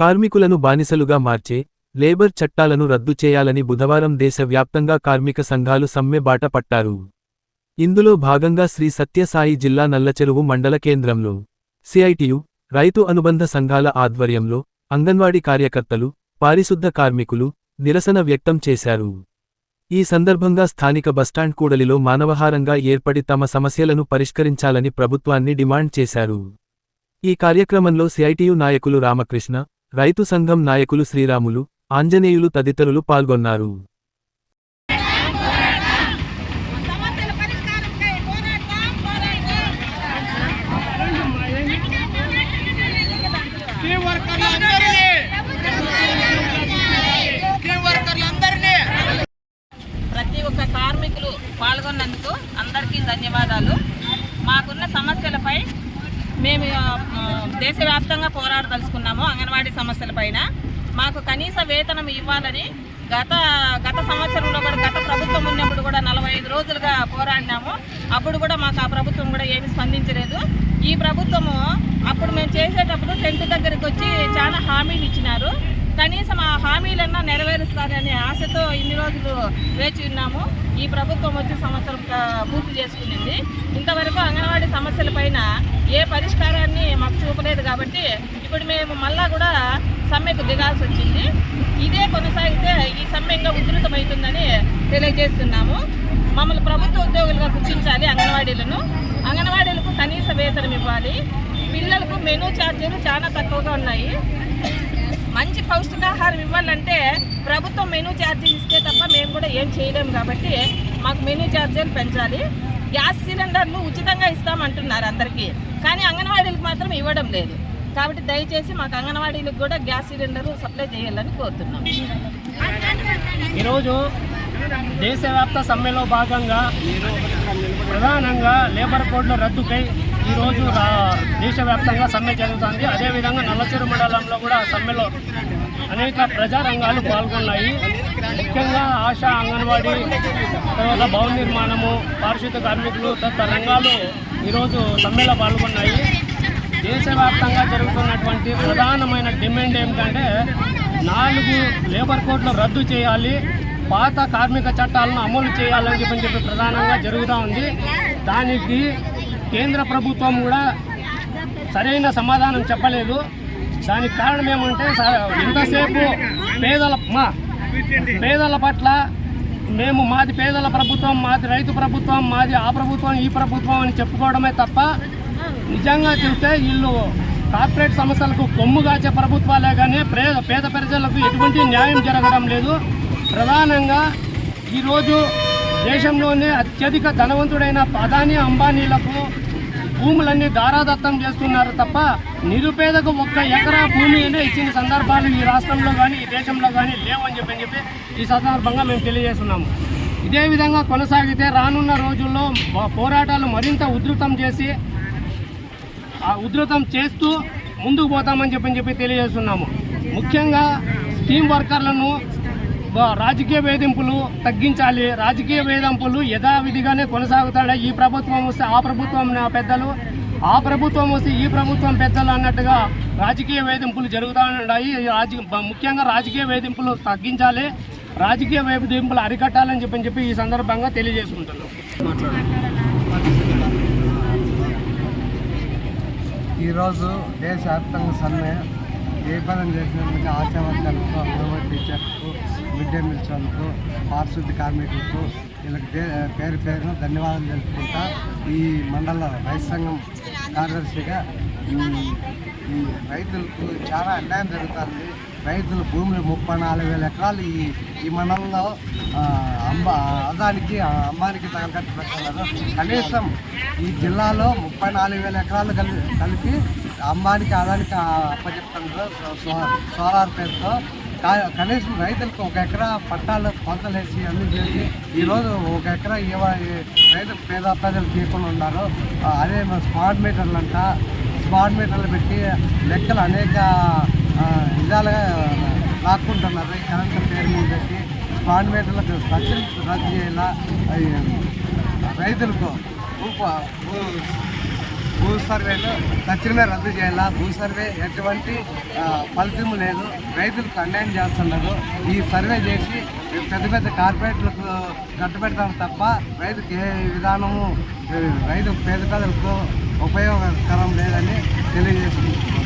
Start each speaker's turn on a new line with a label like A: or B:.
A: కార్మికులను బానిసలుగా మార్చే లేబర్ చట్టాలను రద్దు చేయాలని బుధవారం దేశవ్యాప్తంగా కార్మిక సంఘాలు సమ్మె బాట పట్టారు. ఇందులో భాగంగా శ్రీ సత్యసాయి జిల్లా నల్లచెరువు మండల కేంద్రంలో సిఐటియు రైతు అనుబంధ సంఘాల ఆధ్వర్యంలో అంగన్వాడీ కార్యకర్తలు పారిశుద్ధ కార్మికులు నిరసన వ్యక్తం చేశారు. ఈ సందర్భంగా స్థానిక బస్టాండ్ కూడలిలో మానవహారంగా ఏర్పడి తమ సమస్యలను పరిష్కరించాలని ప్రభుత్వాన్ని డిమాండ్ చేశారు. ఈ కార్యక్రమంలో సిఐటియు నాయకులు రామకృష్ణ రైతు సంఘం నాయకులు శ్రీరాములు ఆంజనేయులు తదితరులు పాల్గొన్నారు.
B: ప్రతి ఒక్క కార్మికులు పాల్గొన్నందుకు అందరికీ ధన్యవాదాలు. మాకున్న సమస్యలపై మేము దేశవ్యాప్తంగా పోరాడదలుచుకున్నాము అంగన్వాడీ సమస్యలపైన మాకు కనీస వేతనం ఇవ్వాలని గత గత సంవత్సరంలో కూడా గత ప్రభుత్వం ఉన్నప్పుడు కూడా నలభై ఐదు రోజులుగా పోరాడినాము. అప్పుడు కూడా మాకు ఆ ప్రభుత్వం కూడా ఏమి స్పందించలేదు. ఈ ప్రభుత్వము అప్పుడు మేము చేసేటప్పుడు టెంట్ దగ్గరికి వచ్చి చాలా హామీలు ఇచ్చినారు. కనీసం ఆ హామీలన్నా నెరవేరుస్తారనే ఆశతో ఇన్ని రోజులు వేచి ఉన్నాము. ఈ ప్రభుత్వం వచ్చి సంవత్సరం పూర్తి చేసుకునింది. ఇంతవరకు అంగన్వాడీ సమస్యలపైన ఏ పరిష్కారం చూపలేదు కాబట్టి ఇప్పుడు మేము మళ్ళా కూడా సమ్మెకు దిగాల్సి వచ్చింది. ఇదే కొనసాగితే ఈ సమ్మె ఇంకా ఉధృతమవుతుందని తెలియజేస్తున్నాము. మమ్మల్ని ప్రభుత్వ ఉద్యోగులుగా గుర్తించాలి అంగన్వాడీలను. అంగన్వాడీలకు కనీస వేతనం ఇవ్వాలి. పిల్లలకు మెనూ ఛార్జీలు చాలా తక్కువగా ఉన్నాయి. మంచి పౌష్టికాహారం ఇవ్వాలంటే ప్రభుత్వం మెనూ ఛార్జీలు ఇస్తే తప్ప మేము కూడా ఏం చేయలేము కాబట్టి మాకు మెనూ ఛార్జీలు పెంచాలి. గ్యాస్ సిలిండర్లు ఉచితంగా ఇస్తామంటున్నారు అందరికీ. కానీ అంగన్వాడీలకు మాత్రం ఇవ్వడం లేదు. కాబట్టి దయచేసి మాకు అంగన్వాడీలకు కూడా గ్యాస్ సిలిండర్ సప్లై చేయాలని కోరుతున్నాం.
C: ఈరోజు దేశవ్యాప్త సమ్మెలో భాగంగా ప్రధానంగా లేబర్ కోడ్ల రద్దుకై ఈరోజు రా- దేశవ్యాప్తంగా సమ్మె జరుగుతుంది. అదేవిధంగా నల్లచెరు మండలంలో కూడా సమ్మెలో అనేక ప్రజా రంగాలు పాల్గొన్నాయి. ముఖ్యంగా ఆశా అంగన్వాడీ తర్వాత భవన నిర్మాణము పారిశుద్ధ కార్మికులు తదితర రంగాలు ఈరోజు సమ్మెలో పాల్గొన్నాయి. దేశవ్యాప్తంగా జరుగుతున్నటువంటి ప్రధానమైన డిమాండ్ ఏమిటంటే నాలుగు లేబర్ కోడ్లు రద్దు చేయాలి పాత కార్మిక చట్టాలను అమలు చేయాలని చెప్పని చెప్పి ప్రధానంగా జరుగుతూ ఉంది. దానికి కేంద్ర ప్రభుత్వం కూడా సరైన సమాధానం చెప్పలేదు. దానికి కారణం ఏమంటే స- ఇంతసేపు పేదల మా పేదల పట్ల మేము మాది పేదల ప్రభుత్వం మాది రైతు ప్రభుత్వం మాది ఆ ప్రభుత్వం ఈ ప్రభుత్వం అని చెప్పుకోవడమే తప్ప నిజంగా చూస్తే వీళ్ళు కార్పొరేట్ సంస్థలకు కొమ్ము కాచే ప్రభుత్వాలే కానీ పేద పేద ప్రజలకు ఎటువంటి న్యాయం జరగడం లేదు. ప్రధానంగా ఈరోజు దేశంలోనే అత్యధిక ధనవంతుడైన అదానీ అంబానీలకు భూములన్నీ దారాదత్తం చేస్తున్నారు తప్ప నిరుపేదకు ఒక్క ఎకరా భూమి అయినా ఇచ్చిన సందర్భాలు ఈ రాష్ట్రంలో కానీ ఈ దేశంలో కానీ లేవని చెప్పి చెప్పి ఈ సందర్భంగా మేము తెలియజేస్తున్నాము. ఇదే విధంగా కొనసాగితే రానున్న రోజుల్లో పోరాటాలు మరింత ఉధృతం చేసి ఉధృతం చేస్తూ ముందుకు పోతామని చెప్పని చెప్పి తెలియజేస్తున్నాము. ముఖ్యంగా స్కీమ్ వర్కర్లను రాజకీయ వేధింపులు తగ్గించాలి. రాజకీయ వేధింపులు యథావిధిగానే కొనసాగుతాయి ఈ ప్రభుత్వం వస్తే ఆ ప్రభుత్వం నా పెద్దలు ఆ ప్రభుత్వం వస్తే ఈ ప్రభుత్వం పెద్దలు అన్నట్టుగా రాజకీయ వేధింపులు జరుగుతూ ఉన్నాయి రాజ ముఖ్యంగా రాజకీయ వేధింపులు తగ్గించాలి. రాజకీయ వేధింపులు అరికట్టాలని చెప్పని చెప్పి ఈ సందర్భంగా తెలియజేసుకుంటున్నాం.
D: ఈరోజు దేశవ్యాప్తంగా సమ్మె జయప్రదం చేసినందుకు Asha Anganwadi mid day meals వాళ్ళకు పారిశుద్ధ కార్మికులకు వీళ్ళకి పేరు పేరున ధన్యవాదాలు తెలుపుకుంటా. ఈ మండల రైతు సంఘం కార్యదర్శిగా ఈ ఈ రైతులకు చాలా అన్యాయం జరుగుతుంది. రైతుల భూములు ముప్పై నాలుగు వేల ఎకరాలు ఈ ఈ మండలంలో అంబ అంబా అదానికి అమ్మానికి తగ్గట్టు తగలకట్టు కనీసం ఈ జిల్లాలో ముప్పై నాలుగు వేల ఎకరాలు కలిపి కలిపి అంబానికి అదానికి అప్పచెప్తున్నారు సోలార్ పేరుతో కనీసం రైతులకు ఒక ఎకరా పట్టాలు పంటలేసి అన్ని చేసి ఈరోజు ఒక ఎకరా ఇవ్వ రైతు పేద ప్రజలు తీయకుండా ఉన్నారు. అదే మన స్మార్ట్ మీటర్లు అంట స్మార్ట్ మీటర్లు పెట్టి లెక్కలు అనేక విధాలుగా లాక్కుంటున్నారు కరెంటు కరెంట్ పేరు మీద పెట్టి స్మార్ట్ మీటర్లకు సబ్సిడీ రద్దు చేయాల? రైతులకు భూ సర్వేలు తక్షణమే రద్దు చేయాలా? భూ సర్వే ఎటువంటి ఫలితం లేదు. రైతులకు అన్యాయం చేస్తున్నారు. ఈ సర్వే చేసి పెద్ద పెద్ద కార్పొరేట్లకు కట్టుబెడతారు తప్ప రైతుకి ఏ విధానము రైతు పేద ప్రజలకు ఉపయోగకరం లేదని తెలియజేసుకుంటున్నాం